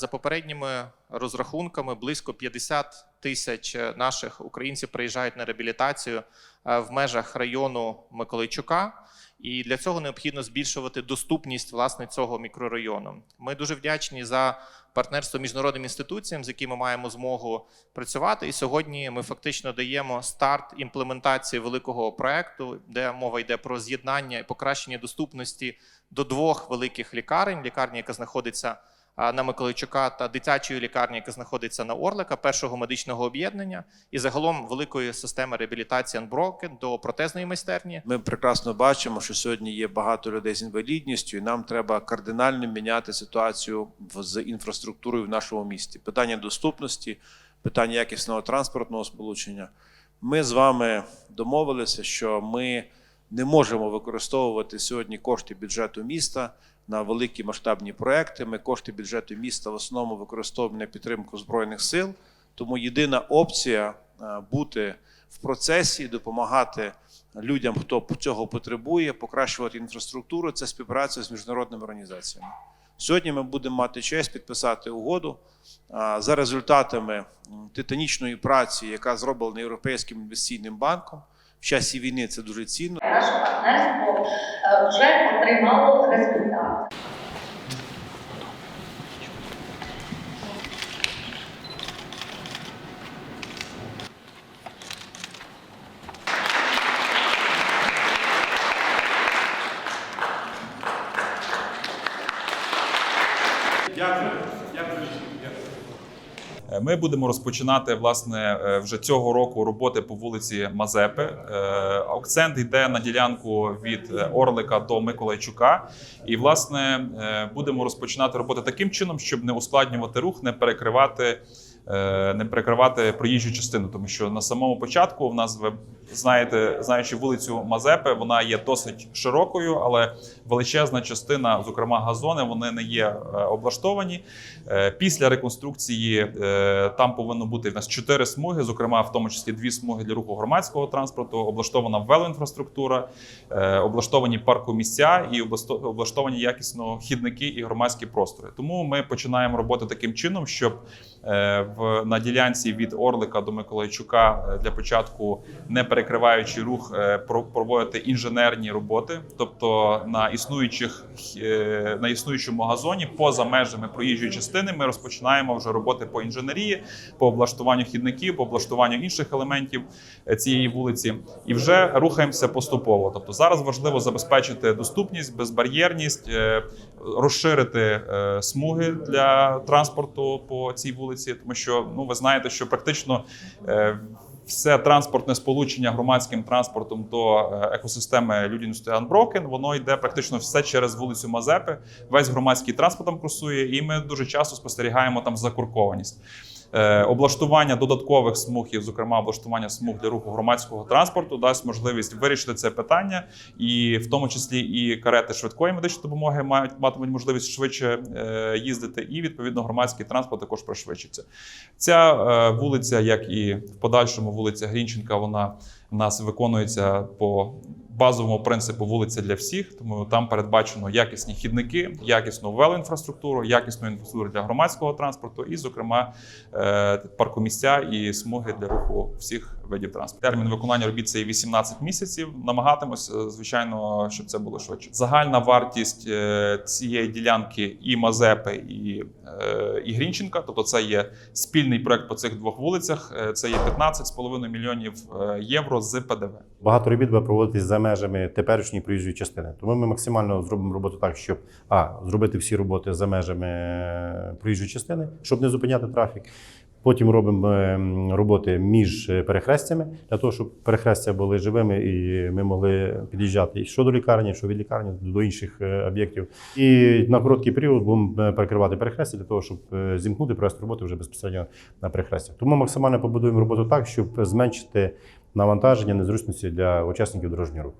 За попередніми розрахунками, близько 50 тисяч наших українців приїжджають на реабілітацію е, в межах району Миколайчука. І для цього необхідно збільшувати доступність власне цього мікрорайону. Ми дуже вдячні за партнерство міжнародним інституціям, з якими маємо змогу працювати. І сьогодні ми фактично даємо старт імплементації великого проекту, де мова йде про з'єднання і покращення доступності до двох великих лікарень: лікарні, яка знаходиться на Миколайчука, та дитячої лікарні, яка знаходиться на Орлика, першого медичного об'єднання, і загалом великої системи реабілітації Unbroken до протезної майстерні. Ми прекрасно бачимо, що сьогодні є багато людей з інвалідністю, і нам треба кардинально міняти ситуацію з інфраструктурою в нашому місті. Питання доступності, питання якісного транспортного сполучення. Ми з вами домовилися, що ми не можемо використовувати сьогодні кошти бюджету міста на великі масштабні проекти. Ми кошти бюджету міста в основному використовуємо на підтримку збройних сил. Тому єдина опція е, бути в процесі, допомагати людям, хто цього потребує, покращувати інфраструктуру це співпраця з міжнародними організаціями. Сьогодні ми будемо мати честь підписати угоду за результатами титанічної праці, яка зроблена Європейським інвестиційним банком. В часі війни це дуже цінно. Наше партнерство е, вже отримало результат. Е, Ми будемо розпочинати власне е, вже цього року роботи по вулиці Мазепи. Е, Акцент йде на ділянку від е, Орлика до Миколайчука. І власне е, будемо розпочинати роботи таким чином, щоб не ускладнювати рух, не перекривати. Е, Не перекривати проїжджу частину, тому що на самому початку в нас ви знаєте, знаючи вулицю Мазепи, вона є досить широкою, але величезна частина, зокрема газони, вони не є е, облаштовані. Е, Після реконструкції там повинно бути в нас чотири смуги, зокрема, в тому числі дві смуги для руху громадського транспорту, облаштована велоінфраструктура, облаштовані паркомісця і облаштовані якісно хідники і громадські простори. Тому ми починаємо роботи таким чином, щоб в на ділянці від Орлика до Миколайчука е, для початку, не перекриваючи рух, е, про- проводити інженерні роботи, тобто на існуючих е, на існуючому газоні поза межами проїжджої частини. Ми розпочинаємо вже роботи по інженерії, по облаштуванню хідників, по облаштуванню інших елементів цієї вулиці, і вже рухаємося поступово. Тобто зараз важливо забезпечити доступність, безбар'єрність, розширити смуги для транспорту по цій вулиці, тому що ну ви знаєте, що практично. е, Все транспортне сполучення громадським транспортом до е, екосистеми людяності Unbroken, воно йде практично все через вулицю Мазепи. Весь громадський транспорт там курсує, і ми дуже часто спостерігаємо там закуркованість. Е, Облаштування додаткових смугів, зокрема облаштування смуг для руху громадського транспорту, дасть можливість вирішити це питання, і в тому числі і карети швидкої медичної допомоги мають матимуть можливість швидше е, їздити, і відповідно громадський транспорт також пришвидшиться. Ця е, вулиця, як і в подальшому вулиця Грінченка, вона в нас виконується по базовому принципу вулиця для всіх. Тому там передбачено якісні хідники, якісну велоінфраструктуру, якісну інфраструктуру для громадського транспорту, і, зокрема, е, паркомісця і смуги для руху всіх видів транспорту. Термін виконання робіт це є 18 місяців. Намагатимося, звичайно, щоб це було швидше. Загальна вартість е, цієї ділянки і Мазепи, і, е, і Грінченка, тобто це є спільний проект по цих двох вулицях. Е, Це є 15,5 мільйонів е, євро з ПДВ. Багато робіт буде проводитись за межами теперішньої проїжджої частини. Тому ми максимально зробимо роботу так, щоб а зробити всі роботи за межами е, проїжджої частини, щоб не зупиняти трафік. Потім робимо е, роботи між е, перехрестями для того, щоб перехрестя були живими і ми могли під'їжджати що до лікарні, що від лікарні до інших е, об'єктів. І на короткий період будемо перекривати перехрестя для того, щоб зімкнути провести роботи вже безпосередньо на перехрестях. Тому максимально побудуємо роботу так, щоб зменшити навантаження, незручності для учасників дорожнього руху.